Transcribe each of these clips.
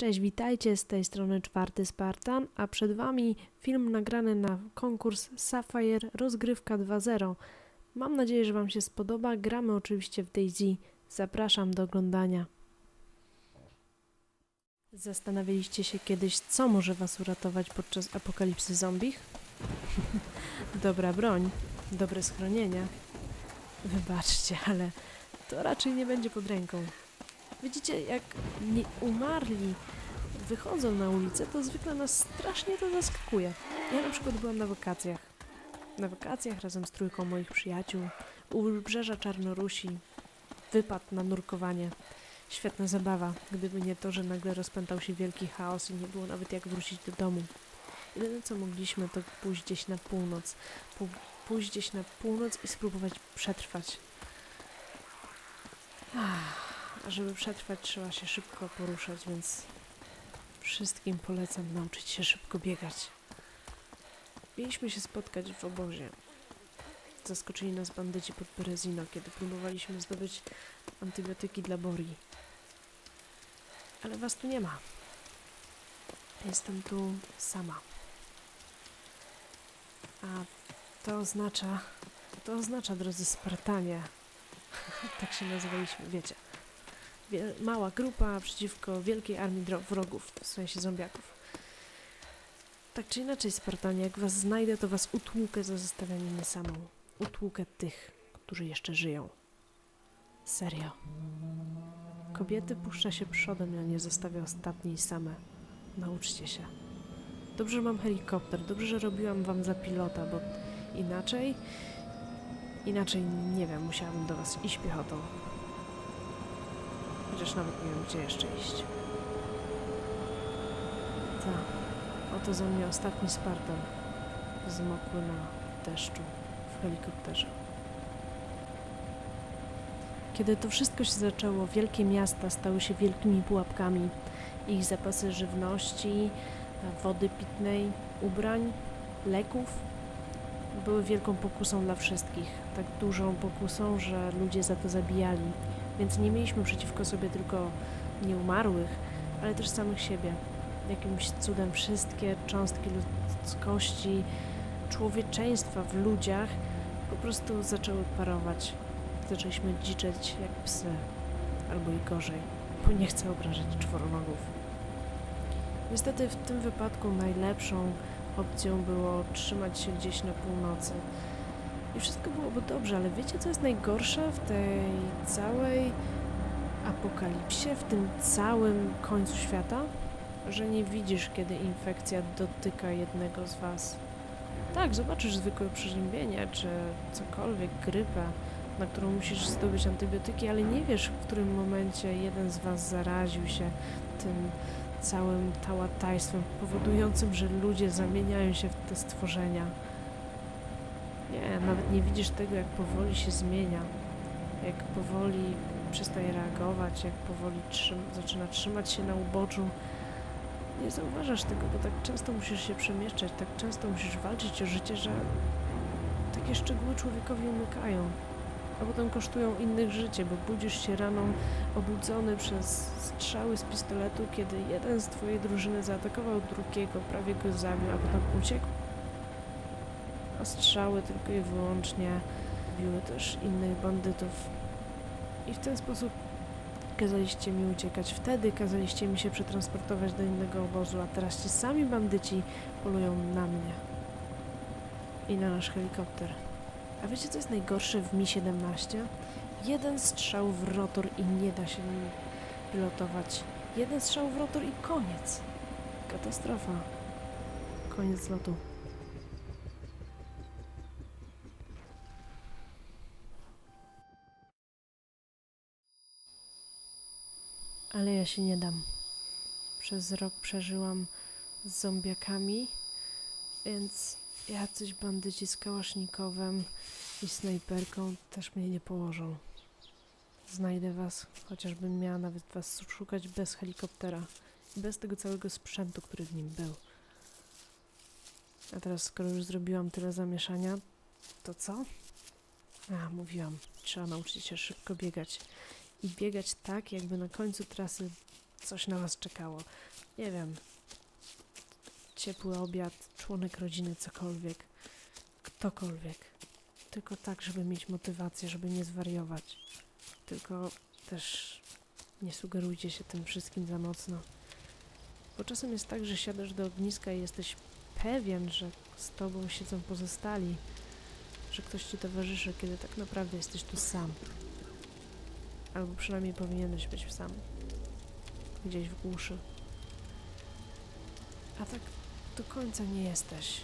Cześć, witajcie z tej strony czwarty Spartan, a przed Wami film nagrany na konkurs Sapphire Rozgrywka 2.0. Mam nadzieję, że Wam się spodoba. Gramy oczywiście w Daisy. Zapraszam do oglądania. Zastanawialiście się kiedyś, co może Was uratować podczas apokalipsy zombich? Dobra broń, dobre schronienie. Wybaczcie, ale to raczej nie będzie pod ręką. Widzicie, jak nie umarli wychodzą na ulicę, to zwykle nas strasznie to zaskakuje. Ja na przykład byłam na wakacjach. Na wakacjach razem z trójką moich przyjaciół u wybrzeża Czarnorusi. Wypad na nurkowanie. Świetna zabawa, gdyby nie to, że nagle rozpętał się wielki chaos i nie było nawet jak wrócić do domu. Jedyne co mogliśmy to pójść gdzieś na północ. Pó- pójść gdzieś na północ i spróbować przetrwać. Ach. A żeby przetrwać, trzeba się szybko poruszać, więc wszystkim polecam nauczyć się szybko biegać. Mieliśmy się spotkać w obozie. Zaskoczyli nas bandyci pod Berezino, kiedy próbowaliśmy zdobyć antybiotyki dla Bori. Ale was tu nie ma. Jestem tu sama. A to oznacza, to oznacza, drodzy Spartanie, tak się nazywaliśmy, wiecie wie- mała grupa przeciwko wielkiej armii wrogów, w sensie zombiaków. Tak czy inaczej, Spartanie, jak was znajdę, to was utłukę za zostawianie mnie samą. Utłukę tych, którzy jeszcze żyją. Serio. Kobiety puszcza się przodem, a nie zostawia ostatniej same. Nauczcie się. Dobrze, że mam helikopter, dobrze, że robiłam wam za pilota, bo inaczej... Inaczej, nie wiem, musiałabym do was iść piechotą. Chociaż nawet nie wiem, gdzie jeszcze iść. Oto za mnie ostatni Spartan. Zmokły na deszczu w helikopterze. Kiedy to wszystko się zaczęło, wielkie miasta stały się wielkimi pułapkami. Ich zapasy żywności, wody pitnej, ubrań, leków były wielką pokusą dla wszystkich. Tak dużą pokusą, że ludzie za to zabijali. Więc nie mieliśmy przeciwko sobie tylko nieumarłych, ale też samych siebie. Jakimś cudem wszystkie cząstki ludzkości, człowieczeństwa w ludziach po prostu zaczęły parować. Zaczęliśmy dziczeć jak psy, albo i gorzej, bo nie chcę obrażać czworonogów. Niestety w tym wypadku najlepszą opcją było trzymać się gdzieś na północy. I wszystko byłoby dobrze, ale wiecie co jest najgorsze w tej całej apokalipsie, w tym całym końcu świata? Że nie widzisz, kiedy infekcja dotyka jednego z was. Tak, zobaczysz zwykłe przeziębienie, czy cokolwiek, grypę, na którą musisz zdobyć antybiotyki, ale nie wiesz, w którym momencie jeden z was zaraził się tym całym tałatajstwem, powodującym, że ludzie zamieniają się w te stworzenia. Nie, nawet nie widzisz tego, jak powoli się zmienia, jak powoli przestaje reagować, jak powoli zaczyna trzymać się na uboczu. Nie zauważasz tego, bo tak często musisz się przemieszczać, tak często musisz walczyć o życie, że takie szczegóły człowiekowi umykają. A potem kosztują innych życie, bo budzisz się rano obudzony przez strzały z pistoletu, kiedy jeden z twojej drużyny zaatakował drugiego, prawie go zabił, a potem uciekł a strzały tylko i wyłącznie biły też innych bandytów. I w ten sposób kazaliście mi uciekać. Wtedy kazaliście mi się przetransportować do innego obozu, a teraz ci sami bandyci polują na mnie i na nasz helikopter. A wiecie, co jest najgorsze w Mi-17? Jeden strzał w rotor i nie da się nim pilotować. Jeden strzał w rotor i koniec. Katastrofa. Koniec lotu. Ale ja się nie dam. Przez rok przeżyłam z zombiakami, więc jacyś bandyci z kałasznikowem i snajperką też mnie nie położą. Znajdę was, chociażbym miała nawet was szukać bez helikoptera i bez tego całego sprzętu, który w nim był. A teraz, skoro już zrobiłam tyle zamieszania, to co? A, mówiłam, trzeba nauczyć się szybko biegać i biegać tak, jakby na końcu trasy coś na was czekało. Nie wiem. Ciepły obiad, członek rodziny, cokolwiek. Ktokolwiek. Tylko tak, żeby mieć motywację, żeby nie zwariować. Tylko też nie sugerujcie się tym wszystkim za mocno. Bo czasem jest tak, że siadasz do ogniska i jesteś pewien, że z tobą siedzą pozostali, że ktoś ci towarzyszy, kiedy tak naprawdę jesteś tu sam. Albo przynajmniej powinieneś być sam. Gdzieś w głuszy. A tak do końca nie jesteś.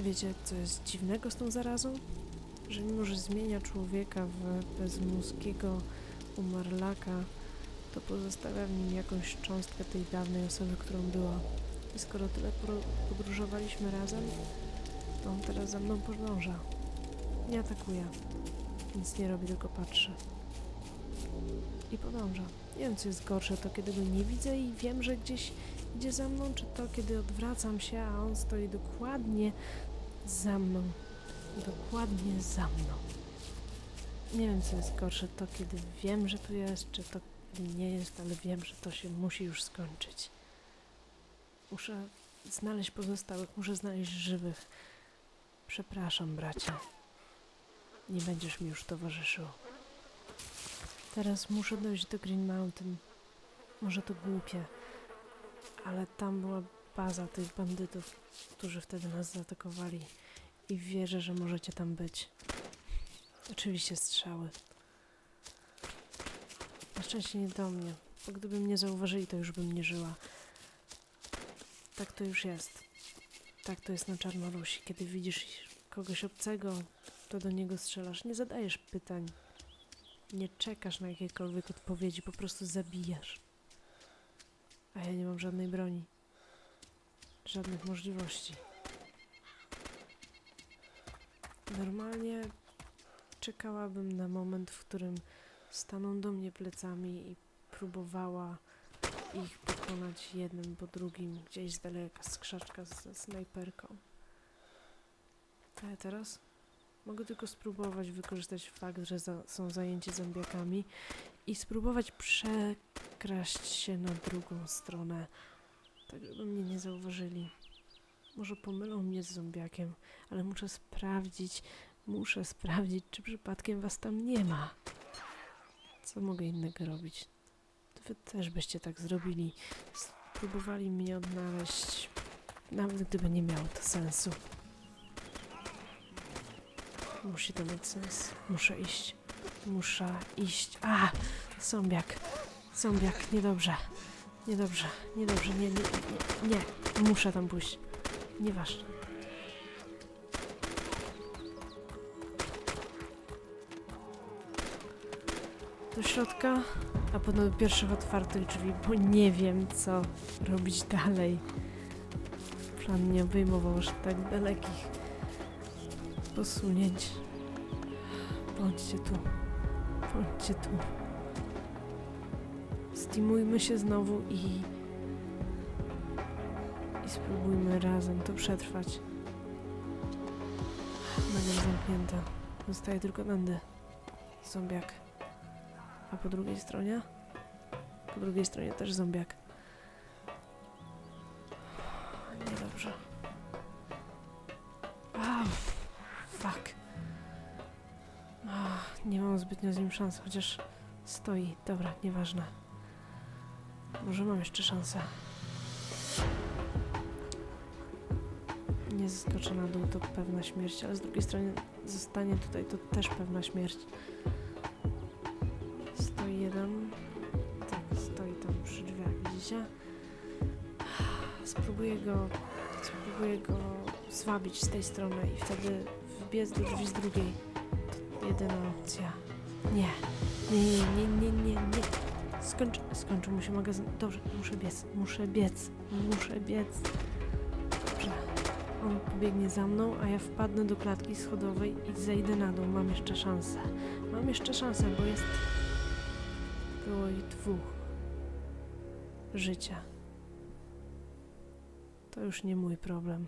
A wiecie, co jest dziwnego z tą zarazą? Że mimo, że zmienia człowieka w bezmózgiego umarlaka, to pozostawia w nim jakąś cząstkę tej dawnej osoby, którą była. I skoro tyle podróżowaliśmy razem, to on teraz za mną podąża. Nie atakuje. Nic nie robi, tylko patrzy. I podąża. Nie wiem, co jest gorsze, to kiedy go nie widzę i wiem, że gdzieś idzie za mną, czy to kiedy odwracam się, a on stoi dokładnie za mną. Dokładnie za mną. Nie wiem, co jest gorsze, to kiedy wiem, że tu jest, czy to kiedy nie jest, ale wiem, że to się musi już skończyć. Muszę znaleźć pozostałych, muszę znaleźć żywych. Przepraszam, bracie. Nie będziesz mi już towarzyszył. Teraz muszę dojść do Green Mountain. Może to głupie, ale tam była baza tych bandytów, którzy wtedy nas zaatakowali. I wierzę, że możecie tam być. Oczywiście strzały. Na szczęście nie do mnie, bo gdyby mnie zauważyli, to już bym nie żyła. Tak to już jest. Tak to jest na Czarnorusi. Kiedy widzisz kogoś obcego, to do niego strzelasz. Nie zadajesz pytań. Nie czekasz na jakiekolwiek odpowiedzi, po prostu zabijasz. A ja nie mam żadnej broni. Żadnych możliwości. Normalnie czekałabym na moment, w którym staną do mnie plecami i próbowała ich pokonać jednym po drugim, gdzieś z daleka, z krzaczka ze snajperką. Ale teraz mogę tylko spróbować wykorzystać fakt, że za, są zajęci zombiakami i spróbować przekraść się na drugą stronę, tak żeby mnie nie zauważyli. Może pomylą mnie z zombiakiem, ale muszę sprawdzić, muszę sprawdzić, czy przypadkiem was tam nie ma. Co mogę innego robić? Wy też byście tak zrobili. Spróbowali mnie odnaleźć, nawet gdyby nie miało to sensu. Musi to mieć sens. Muszę iść. Muszę iść. A! Zombiak. Zombiak. Niedobrze. Niedobrze. Niedobrze. Nie, nie, nie. nie. Muszę tam pójść. Nieważne. Do środka, a potem do pierwszych otwartych drzwi, bo nie wiem, co robić dalej. Plan nie obejmował aż tak dalekich posunięć. Bądźcie tu. Bądźcie tu. Steamujmy się znowu i... I spróbujmy razem to przetrwać. Będę zamknięta. Zostaje tylko tędy. Zombiak. A po drugiej stronie? Po drugiej stronie też zombiak. Niedobrze. Au, nie mam zbytnio z nim szans, chociaż stoi. Dobra, nieważne. Może mam jeszcze szansę. Nie zeskoczę na dół, to pewna śmierć, ale z drugiej strony zostanie tutaj, to też pewna śmierć. Stoi jeden. Tak, stoi tam przy drzwiach, widzicie? Spróbuję go, spróbuję go zwabić z tej strony i wtedy wbiec do drzwi z drugiej. Jedyna opcja. Nie, nie, nie, nie, nie, nie, nie. Skończ, skończył mu się magazyn. Dobrze, muszę biec, muszę biec, muszę biec. Dobrze. On pobiegnie za mną, a ja wpadnę do klatki schodowej i zejdę na dół. Mam jeszcze szansę. Mam jeszcze szansę, bo jest... Było ich dwóch. Życia. To już nie mój problem.